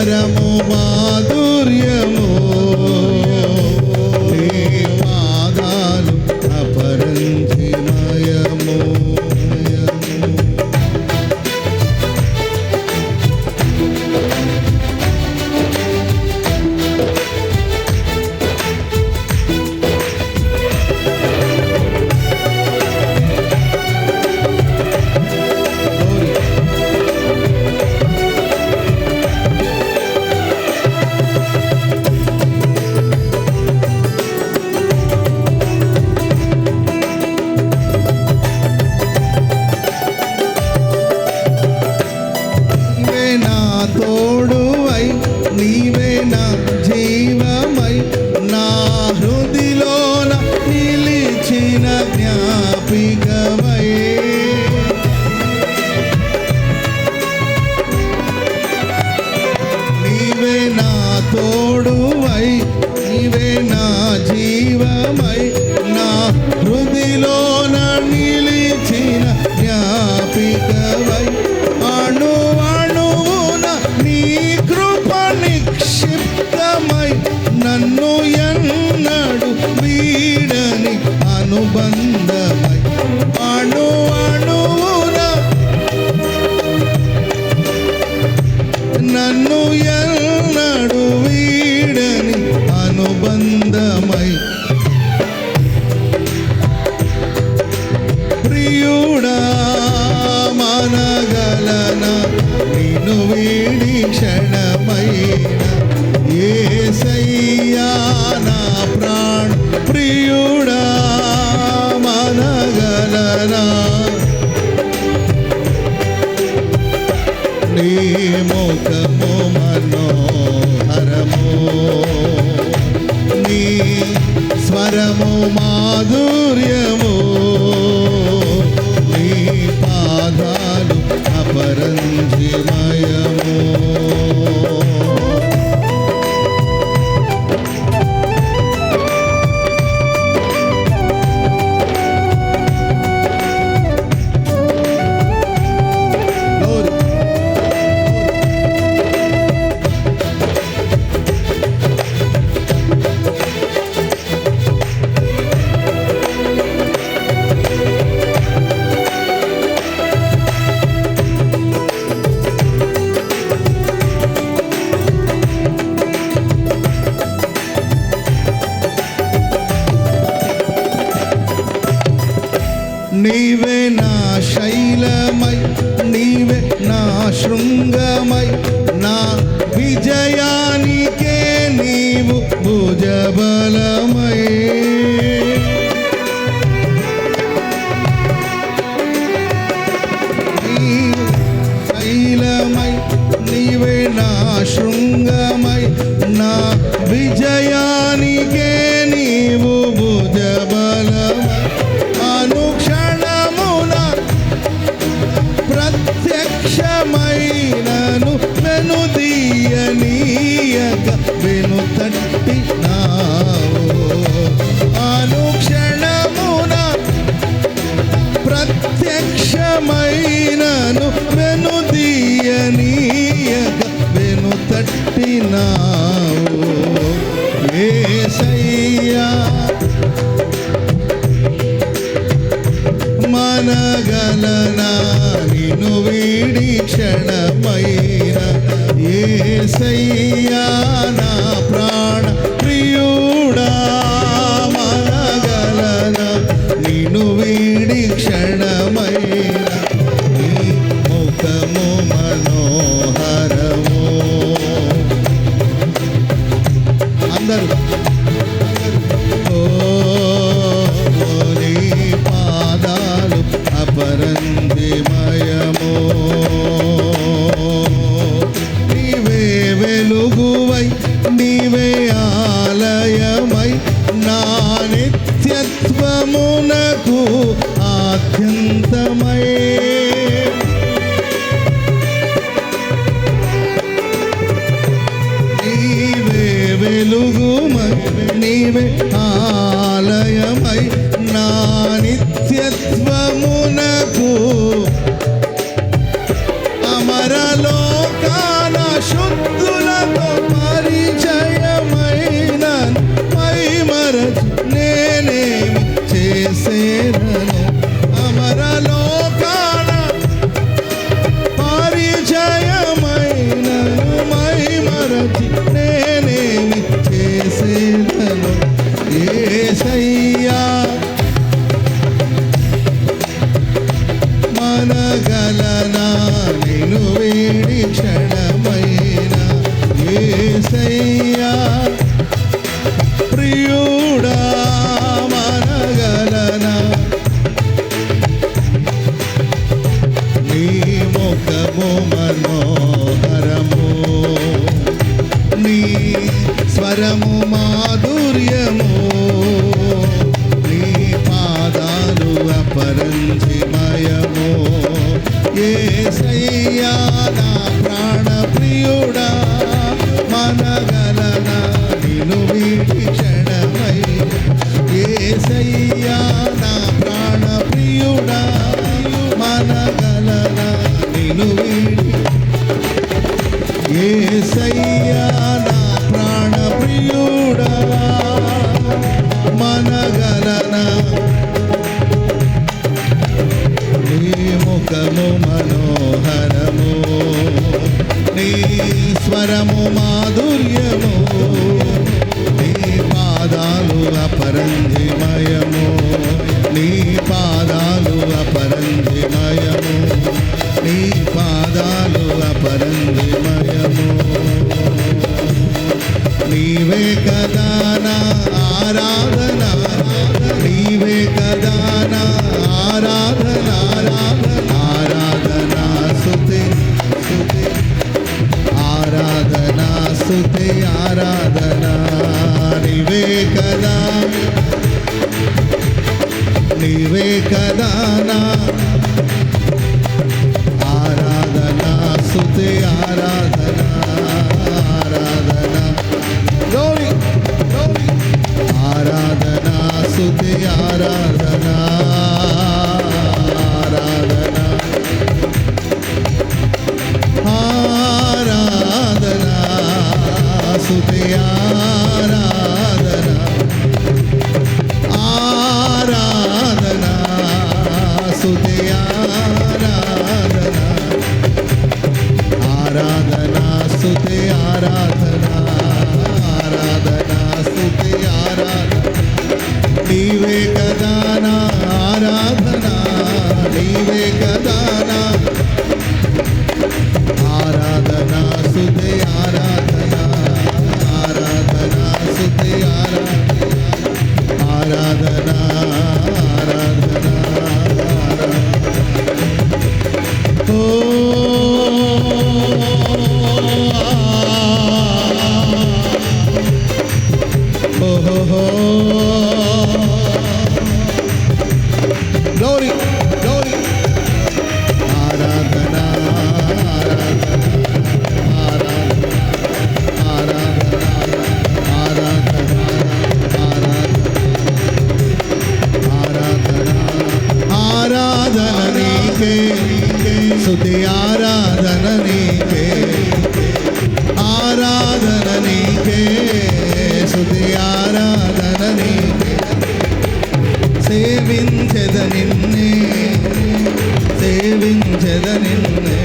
స్వరము మాధుర్యము. నీ పాదాలు అపరంజీ ప్రియుడా మనగలన నిన్ను వీడి క్షణమైన ఏసయ్యా నా ప్రాణ ప్రియుడా మనగలనా. నీ ముఖము మనోహరము నీ స్వరము మాధుర్యము నీవే నా శైలమై నీవే నా శృంగమై నా విజయానికే నీవు భుజబలమై. క్షణన నిన్ను వీడి క్షణమైన ఏ సయ్యా నా ప్రా വന്ദേ മായ You. ஐயா स्तुते आराधना आराधना सुते आराधना। नीवे कदाना आराधना, नीवे कदाना आराधना स्तुते आराधना आराधना स्तुते आराधना। आराधना आराधना। നിന്നെ സേവിഞ്ചത നിന്നെ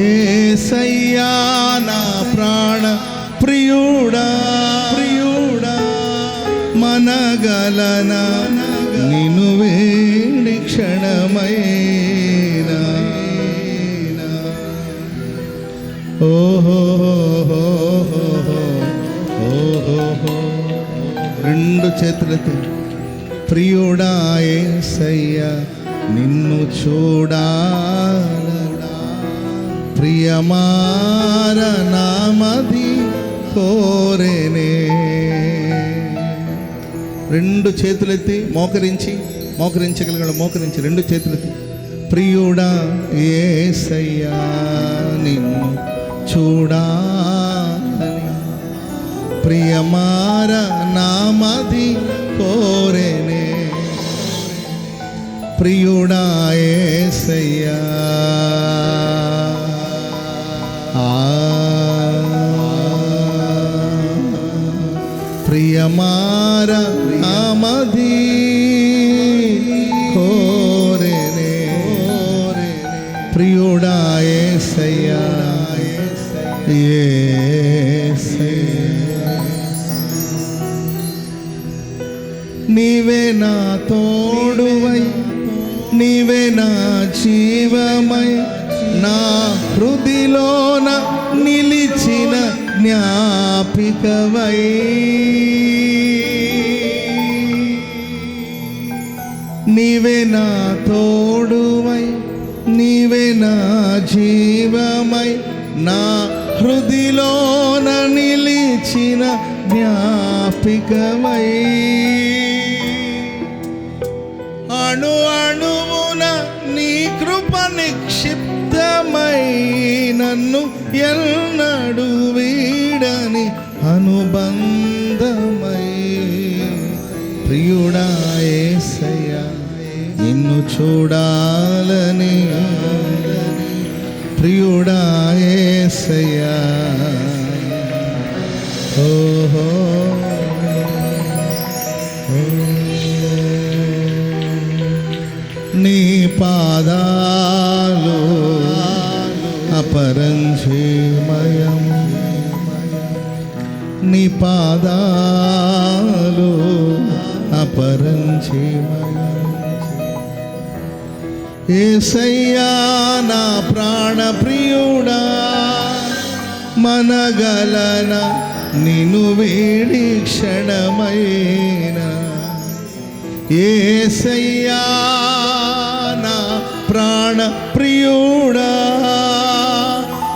ఏసయ్యా నా ప్రాణ ప్రియుడా ప్రియుడా మనగలన నిను వేడి క్షణమైనా. ఓహో రెండు చేతులతో ప్రియుడా ఏసయ్యా నిన్ను చూడా. ప్రియమార నామది కోరేనే రెండు చేతులెత్తి మోకరించి మోకరించగలిగిన మోకరించి రెండు చేతులెత్తి. ప్రియుడా ఏసయ్యా నిన్ను చూడాలని. ప్రియమార నామది కోరేనే ప్రియుడా ఏసయ్యా. ఆ. ప్రియమార నామది కోరేనే ప్రియుడా ఏసయ్యా ఏసయ్యా నీవే నా తోడువై జ్ఞాపికవై నీవే నా తోడువై నీవే నా జీవమై నా హృదిలోన నిలిచిన జ్ఞాపికమై. అణు అణువున నీ కృప నిక్షిప్తమై నన్ను ఎల్ నిన్ను చూడాలని ప్రియుడా ఏసయ్యా. ఓహో. నీ పాదాలు అపరంజీమయం. నీ పాదాలు ఏసయ్యా నా ప్రాణ ప్రియుడా మనగలన నిను వేడి క్షణమైనా ఏసయ్యా నా ప్రాణ ప్రియుడా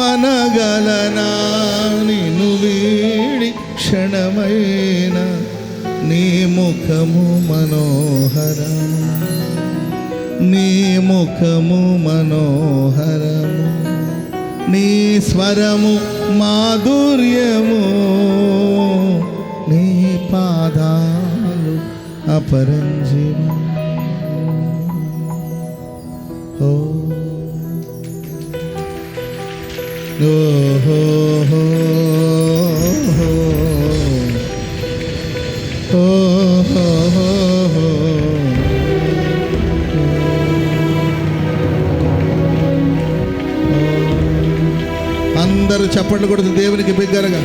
మనగలన నిను వేడి క్షణమైనా నీ ముఖము మనోహరా నీ ముఖము మనోహరము నీ స్వరము మాధుర్యము నీ పాదాలు అపరంజిము. ఓ. ఓహో హో ఓహో అందరూ చప్పట్లు దేవునికి బిగ్గరగా.